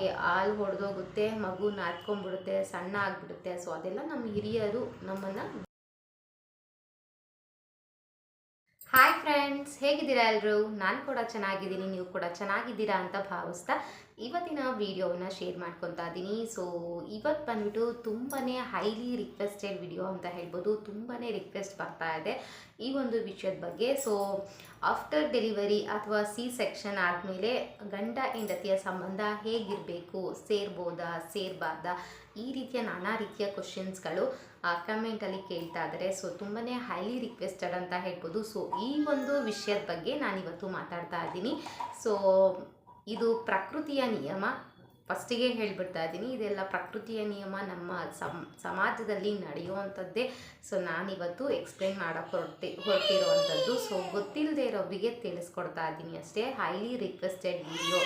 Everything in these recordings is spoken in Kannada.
ಮಗುಗೆ ಹಾಲು ಹೊಡೆದೋಗುತ್ತೆ ಮಗು ನಾದ್ಕೊಂಡ್ಬಿಡುತ್ತೆ ಸಣ್ಣ ಆಗಿಬಿಡುತ್ತೆ. ಸೊ ಅದೆಲ್ಲ ನಮ್ಮ ಹಿರಿಯರು ನಮ್ಮನ್ನು ಫ್ರೆಂಡ್ಸ್ ಹೇಗಿದ್ದೀರಾ ಎಲ್ಲರೂ ನಾನು ಕೂಡ ಚೆನ್ನಾಗಿದ್ದೀನಿ, ನೀವು ಕೂಡ ಚೆನ್ನಾಗಿದ್ದೀರಾ ಅಂತ ಭಾವಿಸ್ತಾ ಇವತ್ತಿನ ವಿಡಿಯೋನ ಶೇರ್ ಮಾಡ್ಕೊತಾ ಇದ್ದೀನಿ. ಸೊ ಇವತ್ತು ಬಂದ್ಬಿಟ್ಟು ತುಂಬಾ ಹೈಲಿ ರಿಕ್ವೆಸ್ಟೆಡ್ ವಿಡಿಯೋ ಅಂತ ಹೇಳ್ಬೋದು. ತುಂಬಾ ರಿಕ್ವೆಸ್ಟ್ ಬರ್ತಾ ಇದೆ ಈ ಒಂದು ವಿಷಯದ ಬಗ್ಗೆ. ಸೊ ಆಫ್ಟರ್ ಡೆಲಿವರಿ ಅಥವಾ ಸಿ ಸೆಕ್ಷನ್ ಆದಮೇಲೆ ಗಂಡ, ಹೆಂಡತಿಯ ಸಂಬಂಧ ಹೇಗಿರಬೇಕು, ಸೇರ್ಬೋದಾ, ಸೇರಬಾರ್ದಾ, ಈ ರೀತಿಯ ನಾನಾ ರೀತಿಯ ಕ್ವಶನ್ಸ್ಗಳು ಕಮೆಂಟಲ್ಲಿ ಕೇಳ್ತಾ ಇದ್ದಾರೆ ಸೊ ತುಂಬಾ ಹೈಲಿ ರಿಕ್ವೆಸ್ಟೆಡ್ ಅಂತ ಹೇಳ್ಬೋದು. ಸೊ ಈ ಒಂದು ವಿಷಯದ ಬಗ್ಗೆ ನಾನಿವತ್ತು ಮಾತಾಡ್ತಾ ಇದ್ದೀನಿ. ಸೊ ಇದು ಪ್ರಕೃತಿಯ ನಿಯಮ. ಫಸ್ಟಿಗೆ ಹೇಳ್ಬಿಡ್ತಾ ಇದ್ದೀನಿ, ಇದೆಲ್ಲ ಪ್ರಕೃತಿಯ ನಿಯಮ ನಮ್ಮ ಸಮ್, ಸಮಾಜದಲ್ಲಿ ನಡೆಯುವಂಥದ್ದೇ. ಸೊ ನಾನಿವತ್ತು ಎಕ್ಸ್ಪ್ಲೈನ್ ಮಾಡೋಕ್ಕೆ ಹೊರಟಿ, ಹೊರಟಿರುವಂಥದ್ದು. ಸೊ ಗೊತ್ತಿಲ್ಲದೆ ಇರೋರಿಗೆ ತಿಳಿಸ್ಕೊಡ್ತಾ ಇದ್ದೀನಿ ಅಷ್ಟೇ highly requested video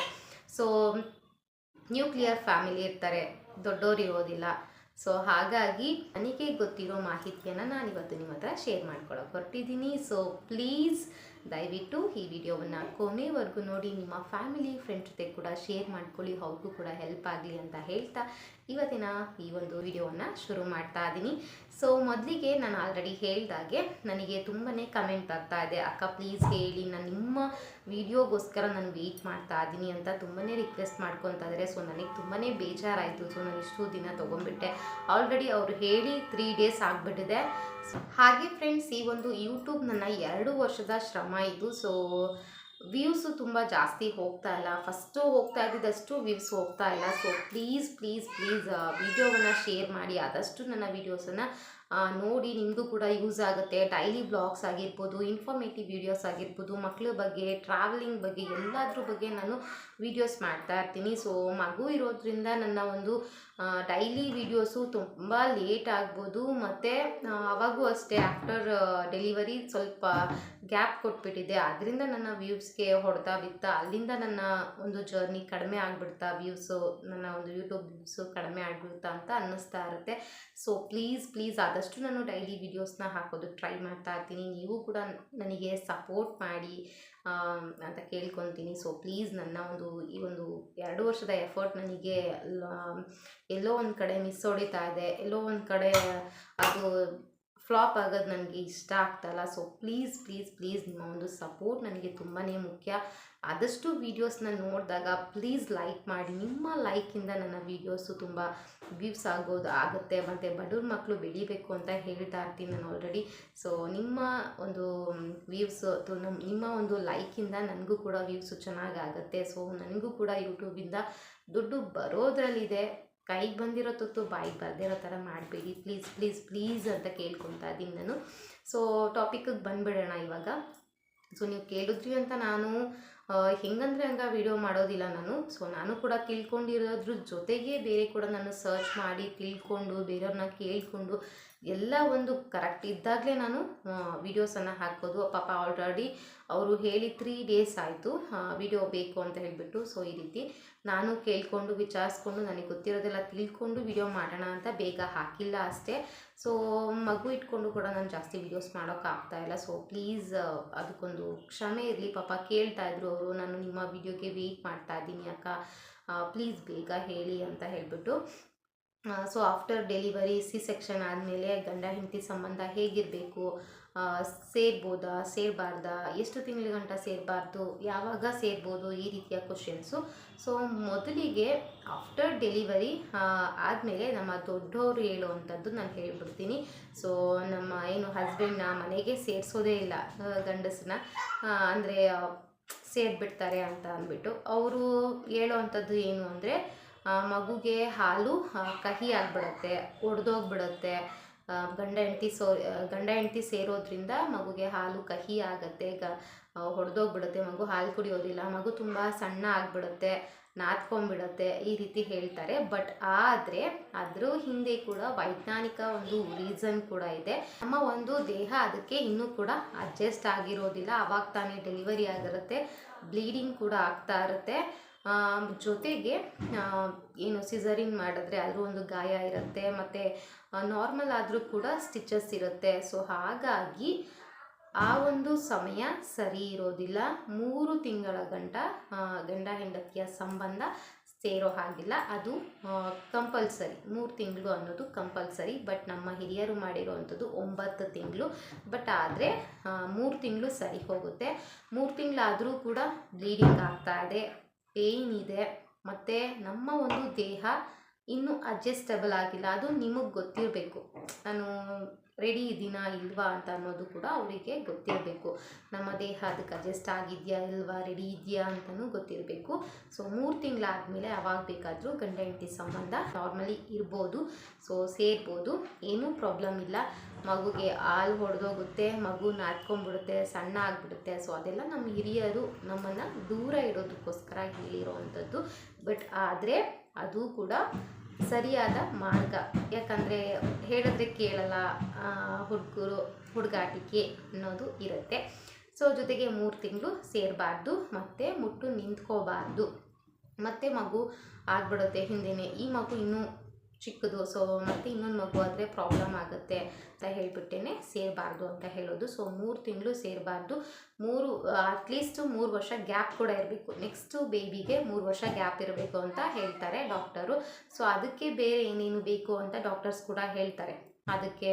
so nuclear family ಇರ್ತಾರೆ ದೊಡ್ಡೋರು ಇರೋದಿಲ್ಲ. ಸೊ ಹಾಗಾಗಿ ನನಗೆ ಗೊತ್ತಿರೋ ಮಾಹಿತಿಯನ್ನು ನಾನಿವತ್ತು ನಿಮ್ಮ ಹತ್ರ ಶೇರ್ ಮಾಡ್ಕೊಳ್ಳೋಕೆ ಹೊರಟಿದ್ದೀನಿ. ಸೊ ಪ್ಲೀಸ್ ದಯವಿಟ್ಟು ಈ ವಿಡಿಯೋವನ್ನು ಕೊನೆವರೆಗೂ ನೋಡಿ, ನಿಮ್ಮ ಫ್ಯಾಮಿಲಿ ಫ್ರೆಂಡ್ ಜೊತೆ ಕೂಡ ಶೇರ್ ಮಾಡ್ಕೊಳ್ಳಿ, ಅವ್ರಿಗೂ ಕೂಡ ಹೆಲ್ಪ್ ಆಗಲಿ ಅಂತ ಹೇಳ್ತಾ ಇವತ್ತಿನ ಈ ಒಂದು ವಿಡಿಯೋವನ್ನು ಶುರು ಮಾಡ್ತಾ ಇದ್ದೀನಿ ಸೊ ಮೊದಲಿಗೆ ನಾನು ಆಲ್ರೆಡಿ ಹೇಳಿದಾಗೆ ನನಗೆ ತುಂಬಾ ಕಮೆಂಟ್ ಬರ್ತಾ ಇದೆ. ಅಕ್ಕ ಪ್ಲೀಸ್ ಹೇಳಿ, ನಾನು ನಿಮ್ಮ ವಿಡಿಯೋಗೋಸ್ಕರ ನಾನು ವೇಟ್ ಮಾಡ್ತಾ ಇದ್ದೀನಿ ಅಂತ ತುಂಬಾ ರಿಕ್ವೆಸ್ಟ್ ಮಾಡ್ಕೊತಾ ಇದ್ದಾರೆ ಸೊ ನನಗೆ ತುಂಬಾ ಬೇಜಾರಾಯಿತು. ಸೊ ನಾನು ಇಷ್ಟು ದಿನ ತೊಗೊಂಡ್ಬಿಟ್ಟೆ. ಆಲ್ರೆಡಿ ಅವರು ಹೇಳಿ ತ್ರೀ ಡೇಸ್ ಆಗಿಬಿಟ್ಟಿದೆ. ಹಾಗೆ ಫ್ರೆಂಡ್ಸ್ ಈ ಒಂದು ಯೂಟ್ಯೂಬ್ ನನ್ನ ಎರಡು ವರ್ಷದ ಶ್ರಮ ಇದು. ಸೊ ವ್ಯೂಸು ತುಂಬ ಜಾಸ್ತಿ ಹೋಗ್ತಾ ಇಲ್ಲ. ಫಸ್ಟು ಹೋಗ್ತಾ ಇದ್ದಿದ್ದಷ್ಟು ವ್ಯೂಸ್ ಹೋಗ್ತಾ ಇಲ್ಲ. ಸೊ ಪ್ಲೀಸ್ ಪ್ಲೀಸ್ ಪ್ಲೀಸ್ ವಿಡಿಯೋವನ್ನು ಶೇರ್ ಮಾಡಿ. ಆದಷ್ಟು ನನ್ನ ವೀಡಿಯೋಸನ್ನು ನೋಡಿ ನಿಮಗೂ ಕೂಡ ಯೂಸ್ ಆಗುತ್ತೆ. ಡೈಲಿ ಬ್ಲಾಗ್ಸ್ ಆಗಿರ್ಬೋದು ಇನ್ಫಾರ್ಮೇಟಿವ್ ವೀಡಿಯೋಸ್ ಆಗಿರ್ಬೋದು ಮಕ್ಕಳ ಬಗ್ಗೆ ಟ್ರಾವೆಲಿಂಗ್ ಬಗ್ಗೆ, ಎಲ್ಲದ್ರ ಬಗ್ಗೆ ನಾನು ವೀಡಿಯೋಸ್ ಮಾಡ್ತಾ ಇರ್ತೀನಿ. ಸೊ ಮಗು ಇರೋದ್ರಿಂದ ನನ್ನ ಒಂದು ಡೈಲಿ ವೀಡಿಯೋಸು ತುಂಬ ಲೇಟ್ ಆಗ್ಬೋದು. ಮತ್ತು ಅವಾಗೂ ಅಷ್ಟೇ ಆಫ್ಟರ್ ಡೆಲಿವರಿ ಸ್ವಲ್ಪ ಗ್ಯಾಪ್ ಕೊಟ್ಬಿಟ್ಟಿದೆ. ಅದರಿಂದ ನನ್ನ ವ್ಯೂಸ್ಗೆ ಹೊಡೆದ ಬಿತ್ತ, ಅಲ್ಲಿಂದ ನನ್ನ ಒಂದು ಜರ್ನಿ ಕಡಿಮೆ ಆಗಿಬಿಡ್ತಾ ವ್ಯೂಸು ನನ್ನ ಒಂದು ಯೂಟ್ಯೂಬ್ ವ್ಯೂಸು ಕಡಿಮೆ ಆಗಿಬಿಡ್ತಾ ಅಂತ ಅನ್ನಿಸ್ತಾ ಇರುತ್ತೆ. ಸೊ ಪ್ಲೀಸ್ ಪ್ಲೀಸ್ ಆದಷ್ಟು ನಾನು ಡೈಲಿ ವಿಡಿಯೋಸ್ನ ಹಾಕೋದಕ್ಕೆ ಟ್ರೈ ಮಾಡ್ತಾ ಇರ್ತೀನಿ. ನೀವು ಕೂಡ ನನಗೆ ಸಪೋರ್ಟ್ ಮಾಡಿ ಅಂತ ಕೇಳ್ಕೊತೀನಿ. ಸೊ ಪ್ಲೀಸ್ ನನ್ನ ಒಂದು, ಈ ಒಂದು ಎರಡು ವರ್ಷದ ಎಫರ್ಟ್ ನನಗೆ ಎಲ್ಲೋ ಒಂದು ಕಡೆ ಮಿಸ್ ಹೊಡಿತಾ ಇದೆ. ಎಲ್ಲೋ ಒಂದು ಕಡೆ ಅದು ಫ್ಲಾಪ್ ಆಗೋದು ನನಗೆ ಇಷ್ಟ ಆಗ್ತಾಯಿಲ್ಲ ಸೊ ಪ್ಲೀಸ್ ಪ್ಲೀಸ್ ಪ್ಲೀಸ್ ನಿಮ್ಮ ಒಂದು ಸಪೋರ್ಟ್ ನನಗೆ ತುಂಬಾ ಮುಖ್ಯ. ಆದಷ್ಟು ವೀಡಿಯೋಸ್ನ ನೋಡಿದಾಗ ಪ್ಲೀಸ್ ಲೈಕ್ ಮಾಡಿ. ನಿಮ್ಮ ಲೈಕಿಂದ ನನ್ನ ವೀಡಿಯೋಸು ತುಂಬ ವ್ಯೂಸ್ ಆಗೋದು ಆಗುತ್ತೆ. ಮತ್ತು ಬಡವ್ರ ಮಕ್ಕಳು ಬೆಳಿಬೇಕು ಅಂತ ಹೇಳ್ತಾ ಇರ್ತೀನಿ ನಾನು ಆಲ್ರೆಡಿ ಸೊ ನಿಮ್ಮ ಒಂದು ವ್ಯೂವ್ಸ್ ಅಥವಾ ನಮ್ಮ ನಿಮ್ಮ ಒಂದು ಲೈಕಿಂದ ನನಗೂ ಕೂಡ ವ್ಯೂವ್ಸು ಚೆನ್ನಾಗಾಗುತ್ತೆ ಸೊ ನನಗೂ ಕೂಡ ಯೂಟ್ಯೂಬಿಂದ ದುಡ್ಡು ಬರೋದ್ರಲ್ಲಿದೆ. ಕೈಗೆ ಬಂದಿರೋ ತುತ್ತು, ಬಾಯಿಗೆ ಬರ್ದಿರೋ ಥರ ಮಾಡಬೇಡಿ. ಪ್ಲೀಸ್ ಪ್ಲೀಸ್ ಪ್ಲೀಸ್ ಅಂತ ಕೇಳ್ಕೊತಾ ಇದ್ದೀನಿ ನಾನು. ಸೊ ಟಾಪಿಕ್ಕಿಗೆ ಬಂದುಬಿಡೋಣ ಇವಾಗ. ಸೊ, ನೀವು ಕೇಳಿದ್ರಿ ಅಂತ ನಾನು ಹೆಂಗಂದ್ರೆ ಹಂಗೆ ವಿಡಿಯೋ ಮಾಡೋದಿಲ್ಲ ನಾನು. ಸೊ, ನಾನು ಕೂಡ ತಿಳ್ಕೊಂಡಿರೋದ್ರ ಜೊತೆಗೆ ಬೇರೆ ಕೂಡ ನಾನು ಸರ್ಚ್ ಮಾಡಿ ತಿಳ್ಕೊಂಡು ಬೇರೆಯವ್ರನ್ನ ಕೇಳಿಕೊಂಡು ಎಲ್ಲ ಒಂದು ಕರೆಕ್ಟ್ ಇದ್ದಾಗಲೇ ನಾನು ವೀಡಿಯೋಸನ್ನು ಹಾಕೋದು ಪಾಪ ಆಲ್ರೆಡಿ ಅವರು ಹೇಳಿ ತ್ರೀ ಡೇಸ್ ಆಯಿತು ವಿಡಿಯೋ ಬೇಕು ಅಂತ ಹೇಳಿಬಿಟ್ಟು. ಸೊ ಈ ರೀತಿ ನಾನು ಕೇಳಿಕೊಂಡು, ವಿಚಾರಿಸ್ಕೊಂಡು, ನನಗೆ ಗೊತ್ತಿರೋದೆಲ್ಲ ತಿಳ್ಕೊಂಡು ವಿಡಿಯೋ ಮಾಡೋಣ ಅಂತ ಬೇಗ ಹಾಕಿಲ್ಲ ಅಷ್ಟೇ. ಸೊ ಮಗು ಇಟ್ಕೊಂಡು ಕೂಡ ನಾನು ಜಾಸ್ತಿ ವೀಡಿಯೋಸ್ ಮಾಡೋಕ್ಕಾಗ್ತಾ ಇಲ್ಲ. ಸೊ ಪ್ಲೀಸ್ ಅದಕ್ಕೊಂದು ಕ್ಷಮೆ ಇರಲಿ. ಪಾಪ ಕೇಳ್ತಾ ಇದ್ರು ಅವರು, ನಾನು ನಿಮ್ಮ ವಿಡಿಯೋಗೆ ವೆಯ್ಟ್ ಮಾಡ್ತಾ ಇದ್ದೀನಿ ಅಕ್ಕ. ಪ್ಲೀಸ್ ಬೇಗ ಹೇಳಿ ಅಂತ ಹೇಳಿಬಿಟ್ಟು. So after delivery C section ಆದಮೇಲೆ ಗಂಡ ಹೆಂಡತಿ ಸಂಬಂಧ ಹೇಗಿರಬೇಕು? ಸೇರ್ಬೋದಾ? ಸೇರಬಾರ್ದಾ? ಎಷ್ಟು ತಿಂಗಳ ಗಂಟ ಸೇರಬಾರ್ದು? ಯಾವಾಗ ಸೇರ್ಬೋದು? ಈ ರೀತಿಯ ಕ್ವಶನ್ಸು ಸೊ ಮೊದಲಿಗೆ ಆಫ್ಟರ್ ಡೆಲಿವರಿ ಆದಮೇಲೆ ನಮ್ಮ ದೊಡ್ಡವರು ಹೇಳುವಂಥದ್ದು ನಾನು ಹೇಳ್ಬಿಡ್ತೀನಿ. ಸೊ ನಮ್ಮ ಏನು ಹಸ್ಬೆಂಡ್ನ ಮನೆಗೆ ಸೇರಿಸೋದೇ ಇಲ್ಲ ಗಂಡಸನ್ನ. ಅಂದರೆ, ಸೇರಿಬಿಡ್ತಾರೆ ಅಂತ ಅಂದ್ಬಿಟ್ಟು. ಅವರು ಹೇಳೋ ಏನು ಅಂದರೆ ಮಗುಗೆ ಹಾಲು ಕಹಿ ಆಗಿಬಿಡುತ್ತೆ, ಒಡೆದೋಗ್ಬಿಡುತ್ತೆ. ಗಂಡ ಹೆಂಡ್ತಿ ಸೋ ಗಂಡ ಹೆಂಡ್ತಿ ಸೇರೋದ್ರಿಂದ ಮಗುಗೆ ಹಾಲು, ಕಹಿ ಆಗುತ್ತೆ, ಗ ಹೊಡೆದೋಗ್ಬಿಡುತ್ತೆ ಮಗು ಹಾಲು ಕುಡಿಯೋದಿಲ್ಲ, ಮಗು ತುಂಬ ಸಣ್ಣ ಆಗಿಬಿಡುತ್ತೆ ನಾದ್ಕೊಂಡ್ಬಿಡುತ್ತೆ ಈ ರೀತಿ ಹೇಳ್ತಾರೆ. ಬಟ್ ಆದರೆ ಅದ್ರ ಹಿಂದೆ ಕೂಡ ವೈಜ್ಞಾನಿಕ ಒಂದು ರೀಸನ್ ಕೂಡ ಇದೆ. ನಮ್ಮ ಒಂದು ದೇಹ ಅದಕ್ಕೆ ಇನ್ನೂ ಕೂಡ ಅಡ್ಜಸ್ಟ್ ಆಗಿರೋದಿಲ್ಲ. ಅವಾಗ ತಾನೇ ಡೆಲಿವರಿ ಆಗಿರುತ್ತೆ, ಬ್ಲೀಡಿಂಗ್ ಕೂಡ ಆಗ್ತಾ ಇರುತ್ತೆ. ಜೊತೆಗೆ ಏನು ಸಿಸರಿನ್ ಮಾಡಿದ್ರೆ ಅದ್ರ ಒಂದು ಗಾಯ ಇರುತ್ತೆ, ಮತ್ತು ನಾರ್ಮಲ್ ಆದರೂ ಕೂಡ ಸ್ಟಿಚಸ್ ಇರುತ್ತೆ. ಸೊ ಹಾಗಾಗಿ ಆ ಒಂದು ಸಮಯ ಸರಿ ಇರೋದಿಲ್ಲ. ಮೂರು ತಿಂಗಳ ಗಂಟ ಗಂಡ ಹೆಂಡತಿಯ ಸಂಬಂಧ ಸೇರೋ ಹಾಗಿಲ್ಲ. ಅದು ಕಂಪಲ್ಸರಿ ಮೂರು ತಿಂಗಳು ಅನ್ನೋದು ಕಂಪಲ್ಸರಿ ಬಟ್ ನಮ್ಮ ಹಿರಿಯರು ಮಾಡಿರೋವಂಥದ್ದು ಒಂಬತ್ತು ತಿಂಗಳು. ಬಟ್ ಆದರೆ ಮೂರು ತಿಂಗಳು ಸರಿ ಹೋಗುತ್ತೆ. ಮೂರು ತಿಂಗಳಾದರೂ ಕೂಡ ಬ್ಲೀಡಿಂಗ್ ಆಗ್ತಾ ಇದೆ. ಇದೆ ಮತ್ತು ನಮ್ಮ ಒಂದು ದೇಹ ಇನ್ನೂ ಅಡ್ಜಸ್ಟಬಲ್ ಆಗಿಲ್ಲ. ಅದು ನಿಮಗೆ ಗೊತ್ತಿರಬೇಕು. ನಾನು ರೆಡಿ ಇದ್ದೀನಾ ಇಲ್ವಾ ಅಂತ ಅನ್ನೋದು ಕೂಡ ಅವರಿಗೆ ಗೊತ್ತಿರಬೇಕು. ನಮ್ಮ ದೇಹ ಅದಕ್ಕೆ ಅಡ್ಜಸ್ಟ್ ಆಗಿದೆಯಾ ಇಲ್ವಾ ರೆಡಿ ಇದೆಯಾ ಅಂತಲೂ ಗೊತ್ತಿರಬೇಕು. ಸೊ ಮೂರು ತಿಂಗಳಾದಮೇಲೆ ಅವಾಗ ಬೇಕಾದರೂ ಗಂಡ ಹೆಂಡತಿ ಸಂಬಂಧ ನಾರ್ಮಲಿ ಇರ್ಬೋದು. ಸೊ ಸೇರ್ಬೋದು. ಏನೂ ಪ್ರಾಬ್ಲಮ್ ಇಲ್ಲ. ಮಗುಗೆ ಹಾಲು ಹೊಡೆದೋಗುತ್ತೆ, ಮಗು ನಾದ್ಕೊಂಡ್ಬಿಡುತ್ತೆ, ಸಣ್ಣ ಆಗಿಬಿಡುತ್ತೆ. ಸೊ ಅದೆಲ್ಲ ನಮ್ಮ ಹಿರಿಯರು ನಮ್ಮನ್ನು ದೂರ ಇಡೋದಕ್ಕೋಸ್ಕರ ಹೇಳಿರೋ ಅಂಥದ್ದು. ಬಟ್ ಆದರೆ ಅದು ಕೂಡ ಸರಿಯಾದ ಮಾರ್ಗ. ಯಾಕಂದರೆ ಹೇಳಿದ್ರೆ ಕೇಳಲ್ಲ ಹುಡುಗರು, ಹುಡುಗಾಟಿಕೆ ಅನ್ನೋದು ಇರುತ್ತೆ. ಸೊ ಜೊತೆಗೆ ಮೂರು ತಿಂಗಳು ಸೇರಬಾರ್ದು, ಮತ್ತು ಮುಟ್ಟು ನಿಂತ್ಕೋಬಾರ್ದು. ಮತ್ತು ಮಗು ಆಗ್ಬಿಡುತ್ತೆ ಹಿಂದೆನೇ. ಈ ಮಗು ಇನ್ನೂ ಚಿಕ್ಕದು ಸೊ ಮತ್ತು ಇನ್ನೊಂದು ಮಗು ಆದರೆ ಪ್ರಾಬ್ಲಮ್ ಆಗುತ್ತೆ ಅಂತ ಹೇಳಿಬಿಟ್ಟೇ ಸೇರಬಾರ್ದು ಅಂತ ಹೇಳೋದು. ಸೊ ಮೂರು ತಿಂಗಳು ಸೇರಬಾರ್ದು. ಮೂರು ಅಟ್ಲೀಸ್ಟ್ ಮೂರು ವರ್ಷ ಗ್ಯಾಪ್ ಕೂಡ ಇರಬೇಕು. ನೆಕ್ಸ್ಟು ಬೇಬಿಗೆ ಮೂರು ವರ್ಷ ಗ್ಯಾಪ್ ಇರಬೇಕು ಅಂತ ಹೇಳ್ತಾರೆ ಡಾಕ್ಟರು ಸೊ ಅದಕ್ಕೆ ಬೇರೆ ಏನೇನು ಬೇಕು ಅಂತ ಡಾಕ್ಟರ್ಸ್ ಕೂಡ ಹೇಳ್ತಾರೆ. ಅದಕ್ಕೆ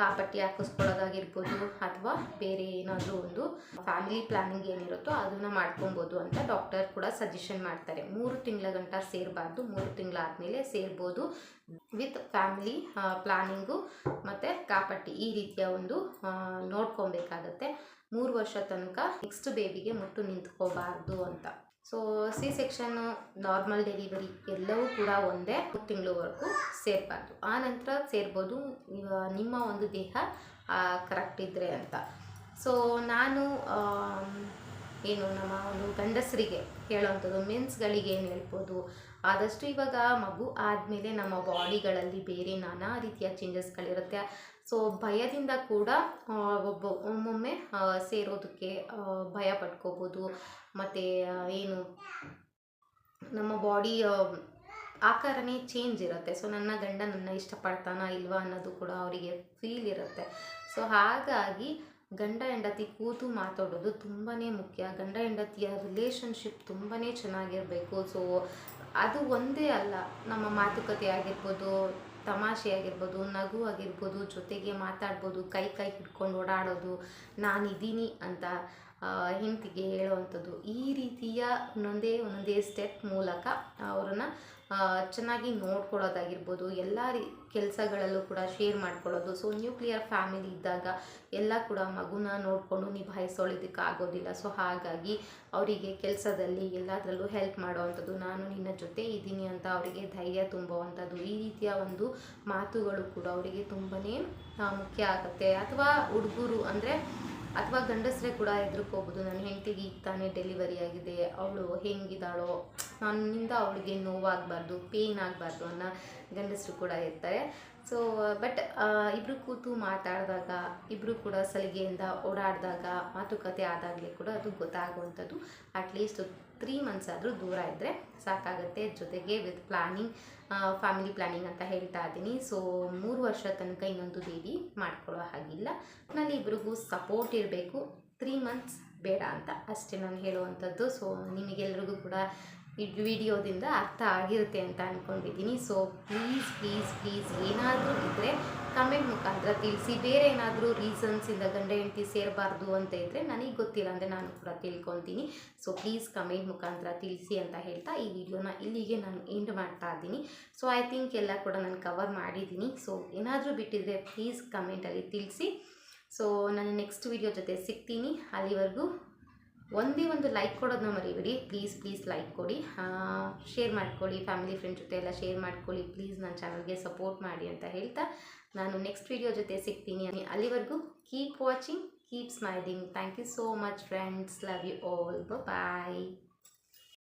ಕಾಪಟ್ಟಿ ಹಾಕಿಸ್ಕೊಳ್ಳೋದಾಗಿರ್ಬೋದು ಅಥವಾ ಬೇರೆ ಏನಾದರೂ ಒಂದು ಫ್ಯಾಮಿಲಿ ಪ್ಲಾನಿಂಗ್ ಏನಿರುತ್ತೋ ಅದನ್ನು ಮಾಡ್ಕೊಬೋದು ಅಂತ ಡಾಕ್ಟರ್ ಕೂಡ ಸಜೆಷನ್ ಮಾಡ್ತಾರೆ. ಮೂರು ತಿಂಗಳ ಗಂಟ ಸೇರಬಾರ್ದು. ಮೂರು ತಿಂಗಳಾದಮೇಲೆ ಸೇರ್ಬೋದು. ವಿತ್ ಫ್ಯಾಮಿಲಿ ಪ್ಲಾನಿಂಗು ಮತ್ತು ಕಾಪಟ್ಟಿ ಈ ರೀತಿಯ ಒಂದು ನೋಡ್ಕೊಬೇಕಾಗತ್ತೆ. ಮೂರು ವರ್ಷ ತನಕ ನೆಕ್ಸ್ಟ್ ಬೇಬಿಗೆ ಮುಟ್ಟು ನಿಂತ್ಕೋಬಾರ್ದು ಅಂತ. So C section normal delivery ಎಲ್ಲವೂ ಕೂಡ ಒಂದೇ ತಿಂಗಳವರೆಗೂ ಸೇರಬಾರ್ದು. ಆ ನಂತರ ಸೇರ್ಬೋದು ನಿಮ್ಮ ಒಂದು ದೇಹ ಕರೆಕ್ಟ್ ಇದ್ದರೆ ಅಂತ. ಸೊ ನಾನು ಏನು ನಮ್ಮ ಒಂದು ಗಂಡಸರಿಗೆ ಹೇಳೋವಂಥದ್ದು ಮೆನ್ಸ್ಗಳಿಗೆ ಏನು ಹೇಳ್ಬೋದು, ಆದಷ್ಟು ಇವಾಗ ಮಗು ಆದಮೇಲೆ ನಮ್ಮ ಬಾಡಿಗಳಲ್ಲಿ ಬೇರೆ ನಾನಾ ರೀತಿಯ ಚೇಂಜಸ್ಗಳಿರುತ್ತೆ ಸೊ ಭಯದಿಂದ ಕೂಡ ಒಬ್ಬ, ಒಮ್ಮೊಮ್ಮೆ ಸೇರೋದಕ್ಕೆ ಭಯ ಪಡ್ಕೋಬೋದು ಮತ್ತು ಏನು, ನಮ್ಮ ಬಾಡಿ ಆಕಾರನೇ ಚೇಂಜ್ ಇರುತ್ತೆ. ಸೊ ನನ್ನ ಗಂಡ ನನ್ನ ಇಷ್ಟಪಡ್ತಾನ ಇಲ್ವಾ ಅನ್ನೋದು ಕೂಡ ಅವರಿಗೆ ಫೀಲ್ ಇರುತ್ತೆ. ಸೊ ಹಾಗಾಗಿ ಗಂಡ ಹೆಂಡತಿ ಕೂತು ಮಾತಾಡೋದು ತುಂಬಾ ಮುಖ್ಯ. ಗಂಡ ಹೆಂಡತಿಯ ರಿಲೇಷನ್ಶಿಪ್ ತುಂಬಾ ಚೆನ್ನಾಗಿರಬೇಕು. ಸೊ ಅದು ಒಂದೇ ಅಲ್ಲ. ನಮ್ಮ ಮಾತುಕತೆ ಆಗಿರ್ಬೋದು, ತಮಾಷೆ ಆಗಿರ್ಬೋದು, ನಗು ಆಗಿರ್ಬೋದು, ಜೊತೆಗೆ ಮಾತಾಡ್ಬೋದು, ಕೈ ಕೈ ಹಿಡ್ಕೊಂಡು ಓಡಾಡೋದು, ನಾನಿದ್ದೀನಿ ಅಂತ. ಹೆಂಡತಿಗೆ ಹೇಳುವಂಥದ್ದು. ಈ ರೀತಿಯ ಒಂದೊಂದೇ ಒಂದೊಂದೇ ಸ್ಟೆಪ್ ಮೂಲಕ ಅವರನ್ನು ಚೆನ್ನಾಗಿ ನೋಡ್ಕೊಳ್ಳೋದಾಗಿರ್ಬೋದು, ಎಲ್ಲ ರೀ, ಕೆಲಸಗಳಲ್ಲೂ ಕೂಡ ಶೇರ್ ಮಾಡ್ಕೊಳ್ಳೋದು. ಸೊ ನ್ಯೂಕ್ಲಿಯರ್ ಫ್ಯಾಮಿಲಿ ಇದ್ದಾಗ ಎಲ್ಲ ಕೂಡ ಮಗುನ ನೋಡಿಕೊಂಡು ನಿಭಾಯಿಸೋಳಿದ್ದಕ್ಕೆ ಆಗೋದಿಲ್ಲ. ಸೊ ಹಾಗಾಗಿ ಅವರಿಗೆ ಕೆಲಸದಲ್ಲಿ ಎಲ್ಲದರಲ್ಲೂ ಹೆಲ್ಪ್ ಮಾಡುವಂಥದ್ದು. ನಾನು ನಿನ್ನ ಜೊತೆ ಇದ್ದೀನಿ ಅಂತ ಅವರಿಗೆ ಧೈರ್ಯ ತುಂಬುವಂಥದ್ದು. ಈ ರೀತಿಯ ಒಂದು ಮಾತುಗಳು ಕೂಡ ಅವರಿಗೆ ತುಂಬಾ ಮುಖ್ಯ ಆಗುತ್ತೆ. ಅಥವಾ ಹುಡುಗರು ಅಂದರೆ ಅಥವಾ ಗಂಡಸರೇ ಕೂಡ ಹೆದರ್ಕೋಬೋದು ನನ್ನ ಹೆಂಡತಿಗೆ ಈಗ ತಾನೇ ಡೆಲಿವರಿ ಆಗಿದೆ. ಅವಳು ಹೆಂಗಿದ್ದಾಳೋ, ನನ್ನಿಂದ ಅವಳಿಗೆ ನೋವಾಗಬಾರ್ದು ಪೇನ್ ಆಗಬಾರ್ದು ಅನ್ನೋ ಗಂಡಸರು ಕೂಡ ಇರ್ತಾರೆ. ಸೊ ಬಟ್ ಇಬ್ಬರು ಕೂತು ಮಾತಾಡಿದಾಗ ಇಬ್ಬರು ಕೂಡ ಸಲಿಗೆಯಿಂದ ಓಡಾಡಿದಾಗ, ಮಾತುಕತೆ ಆದಾಗಲೇ ಕೂಡ ಅದು ಗೊತ್ತಾಗುವಂಥದ್ದು. ಅಟ್ಲೀಸ್ಟ್ ತ್ರೀ ಮಂತ್ಸ್ ಆದರೂ ದೂರ ಇದ್ದರೆ ಸಾಕಾಗುತ್ತೆ. ಜೊತೆಗೆ ವಿತ್ ಪ್ಲಾನಿಂಗ್ ಫ್ಯಾಮಿಲಿ ಪ್ಲಾನಿಂಗ್ ಅಂತ ಹೇಳ್ತಾ ಇದ್ದೀನಿ. ಸೊ ಮೂರು ವರ್ಷ ತನಕ ಇನ್ನೊಂದು ಬೇಬಿ ಮಾಡ್ಕೊಳ್ಳೋ ಹಾಗಿಲ್ಲ. ನಾನು ಇಬ್ರಿಗೂ ಸಪೋರ್ಟ್ ಇರಬೇಕು. ತ್ರೀ ಮಂತ್ಸ್ ಬೇಡ ಅಂತ ಅಷ್ಟೇ ನಾನು ಹೇಳುವಂಥದ್ದು. ಸೊ ನಿಮಗೆಲ್ರಿಗೂ ಕೂಡ ವಿಡಿಯೋದಿಂದ ಅರ್ಥ ಆಗಿರುತ್ತೆ ಅಂತ ಅಂದ್ಕೊಂಡಿದ್ದೀನಿ ಸೊ ಪ್ಲೀಸ್ ಪ್ಲೀಸ್ ಪ್ಲೀಸ್ ಏನಾದರೂ ಇದ್ದರೆ ಕಮೆಂಟ್ ಮುಖಾಂತರ ತಿಳಿಸಿ. ಬೇರೆ ಏನಾದರೂ ರೀಸನ್ಸಿಂದ ಗಂಡ ಹೆಂಡತಿ ಸೇರಬಾರ್ದು ಅಂತ ಇದ್ದರೆ ನನಗೆ ಗೊತ್ತಿಲ್ಲ ಅಂದರೆ ನಾನು ಕೂಡ ತಿಳ್ಕೊತೀನಿ. ಸೊ ಪ್ಲೀಸ್ ಕಮೆಂಟ್ ಮುಖಾಂತರ ತಿಳಿಸಿ ಅಂತ ಹೇಳ್ತಾ ಈ ವಿಡಿಯೋನ ಇಲ್ಲಿಗೆ ನಾನು ಎಂಡ್ ಮಾಡ್ತಾ ಇದ್ದೀನಿ. ಸೊ ಐ ಥಿಂಕ್ ಎಲ್ಲ ಕೂಡ ನಾನು ಕವರ್ ಮಾಡಿದ್ದೀನಿ. ಸೊ ಏನಾದರೂ ಬಿಟ್ಟಿದ್ರೆ ಪ್ಲೀಸ್ ಕಮೆಂಟಲ್ಲಿ ತಿಳಿಸಿ. ಸೊ ನಾನು ನೆಕ್ಸ್ಟ್ ವಿಡಿಯೋ ಜೊತೆ ಸಿಗ್ತೀನಿ. ಅಲ್ಲಿವರೆಗೂ ಒಂದೇ ಒಂದು ಲೈಕ್ ಕೊಡೋದನ್ನ ಮರಿಬೇಡಿ. ಪ್ಲೀಸ್ ಪ್ಲೀಸ್ ಲೈಕ್ ಕೊಡಿ. ಶೇರ್ ಮಾಡ್ಕೊಳ್ಳಿ. ಫ್ಯಾಮಿಲಿ ಫ್ರೆಂಡ್ ಜೊತೆ ಎಲ್ಲ ಶೇರ್ ಮಾಡ್ಕೊಳ್ಳಿ. ಪ್ಲೀಸ್ ನನ್ನ ಚಾನಲ್ಗೆ ಸಪೋರ್ಟ್ ಮಾಡಿ ಅಂತ ಹೇಳ್ತಾ ನಾನು ನೆಕ್ಸ್ಟ್ ವಿಡಿಯೋ ಜೊತೆ ಸಿಗ್ತೀನಿ ಅಲ್ಲಿವರೆಗೂ keep watching keep smiling thank you so much friends love you all bye